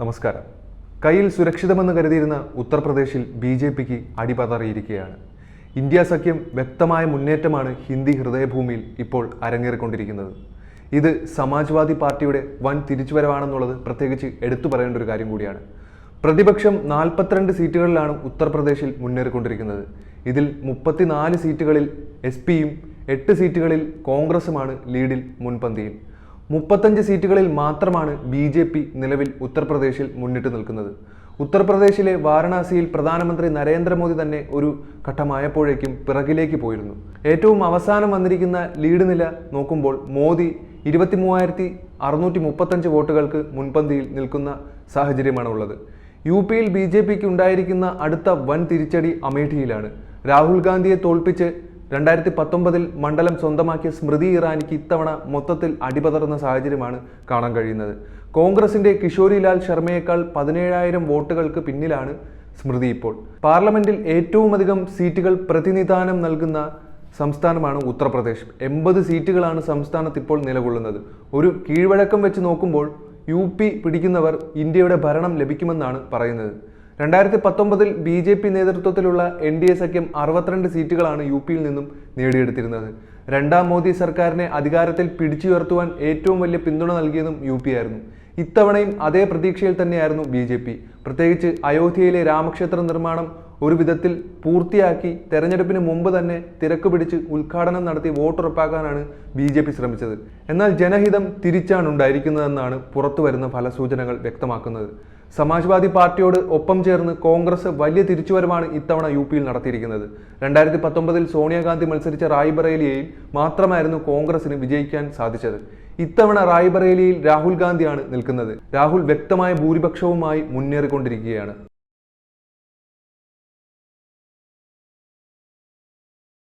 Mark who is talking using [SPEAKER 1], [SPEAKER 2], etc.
[SPEAKER 1] നമസ്കാരം. കയ്യിൽ സുരക്ഷിതമെന്ന് കരുതിയിരുന്ന ഉത്തർപ്രദേശിൽ ബി ജെ പിക്ക് അടിപതറിയിരിക്കുകയാണ്. ഇന്ത്യ സഖ്യം വ്യക്തമായ മുന്നേറ്റമാണ് ഹിന്ദി ഹൃദയഭൂമിയിൽ ഇപ്പോൾ അരങ്ങേറിക്കൊണ്ടിരിക്കുന്നത്. ഇത് സമാജ്വാദി പാർട്ടിയുടെ വൻ തിരിച്ചുവരവാണെന്നുള്ളത് പ്രത്യേകിച്ച് എടുത്തു പറയേണ്ട ഒരു കാര്യം കൂടിയാണ്. പ്രതിപക്ഷം നാൽപ്പത്തിരണ്ട് സീറ്റുകളിലാണ് ഉത്തർപ്രദേശിൽ മുന്നേറിക്കൊണ്ടിരിക്കുന്നത്. ഇതിൽ മുപ്പത്തിനാല് സീറ്റുകളിൽ എസ് പിയും എട്ട് സീറ്റുകളിൽ കോൺഗ്രസുമാണ് ലീഡിൽ മുൻപന്തിയിൽ. മുപ്പത്തഞ്ച് സീറ്റുകളിൽ മാത്രമാണ് ബി ജെ പി നിലവിൽ ഉത്തർപ്രദേശിൽ മുന്നിട്ട് നിൽക്കുന്നത്. ഉത്തർപ്രദേശിലെ വാരണാസിയിൽ പ്രധാനമന്ത്രി നരേന്ദ്രമോദി തന്നെ ഒരു ഘട്ടമായപ്പോഴേക്കും പിറകിലേക്ക് പോയിരുന്നു. ഏറ്റവും അവസാനം വന്നിരിക്കുന്ന ലീഡ് നില നോക്കുമ്പോൾ മോദി ഇരുപത്തി മൂവായിരത്തി അറുന്നൂറ്റി മുപ്പത്തഞ്ച് വോട്ടുകൾക്ക് മുൻപന്തിയിൽ നിൽക്കുന്ന സാഹചര്യമാണ് ഉള്ളത് യു പിയിൽ ബി ജെ പിക്ക് ഉണ്ടായിരിക്കുന്ന അടുത്ത വൻ തിരിച്ചടി അമേഠിയിലാണ്. രാഹുൽ ഗാന്ധിയെ തോൽപ്പിച്ച് രണ്ടായിരത്തി പത്തൊമ്പതിൽ മണ്ഡലം സ്വന്തമാക്കിയ സ്മൃതി ഇറാനിക്ക് ഇത്തവണ മൊത്തത്തിൽ അടിപതറുന്ന സാഹചര്യമാണ് കാണാൻ കഴിയുന്നത്. കോൺഗ്രസിന്റെ കിഷോരിലാൽ ശർമ്മയേക്കാൾ പതിനേഴായിരം വോട്ടുകൾക്ക് പിന്നിലാണ് സ്മൃതി ഇപ്പോൾ. പാർലമെന്റിൽ ഏറ്റവും അധികം സീറ്റുകൾ പ്രതിനിധാനം നൽകുന്ന സംസ്ഥാനമാണ് ഉത്തർപ്രദേശ്. എൺപത് സീറ്റുകളാണ് സംസ്ഥാനത്ത് ഇപ്പോൾ നിലകൊള്ളുന്നത്. ഒരു കീഴ്വഴക്കം വെച്ച് നോക്കുമ്പോൾ യു പിടിക്കുന്നവർ ഇന്ത്യയുടെ ഭരണം ലഭിക്കുമെന്നാണ് പറയുന്നത്. രണ്ടായിരത്തി പത്തൊമ്പതിൽ ബി ജെ പി നേതൃത്വത്തിലുള്ള എൻ ഡി എ സഖ്യം അറുപത്തിരണ്ട് സീറ്റുകളാണ് യു പിയിൽ നിന്നും നേടിയെടുത്തിരുന്നത്. രണ്ടാം മോദി സർക്കാരിനെ അധികാരത്തിൽ പിടിച്ചുയർത്തുവാൻ ഏറ്റവും വലിയ പിന്തുണ നൽകിയതും യു പി ആയിരുന്നു. ഇത്തവണയും അതേ പ്രതീക്ഷയിൽ തന്നെയായിരുന്നു ബി ജെ പി. പ്രത്യേകിച്ച് അയോധ്യയിലെ രാമക്ഷേത്ര നിർമ്മാണം ഒരു വിധത്തിൽ പൂർത്തിയാക്കി തെരഞ്ഞെടുപ്പിന് മുമ്പ് തന്നെ തിരക്ക് പിടിച്ച് ഉദ്ഘാടനം നടത്തി വോട്ടുറപ്പാക്കാനാണ് ബി ജെ പി ശ്രമിച്ചത്. എന്നാൽ ജനഹിതം തിരിച്ചാണ് ഉണ്ടായിരിക്കുന്നതെന്നാണ് പുറത്തുവരുന്ന ഫലസൂചനകൾ വ്യക്തമാക്കുന്നത്. സമാജ്വാദി പാർട്ടിയോട് ഒപ്പം ചേർന്ന് കോൺഗ്രസ് വലിയ തിരിച്ചുവരവാണ് ഇത്തവണ യു പിയിൽ നടത്തിയിരിക്കുന്നത്. രണ്ടായിരത്തി പത്തൊമ്പതിൽ സോണിയാഗാന്ധി മത്സരിച്ച റായ്ബറേലിയയിൽ മാത്രമായിരുന്നു കോൺഗ്രസിന് വിജയിക്കാൻ സാധിച്ചത്. ഇത്തവണ റായ്ബറേലിയിൽ രാഹുൽ ഗാന്ധിയാണ് നിൽക്കുന്നത്. രാഹുൽ വ്യക്തമായ ഭൂരിപക്ഷവുമായി മുന്നേറിക്കൊണ്ടിരിക്കുകയാണ്.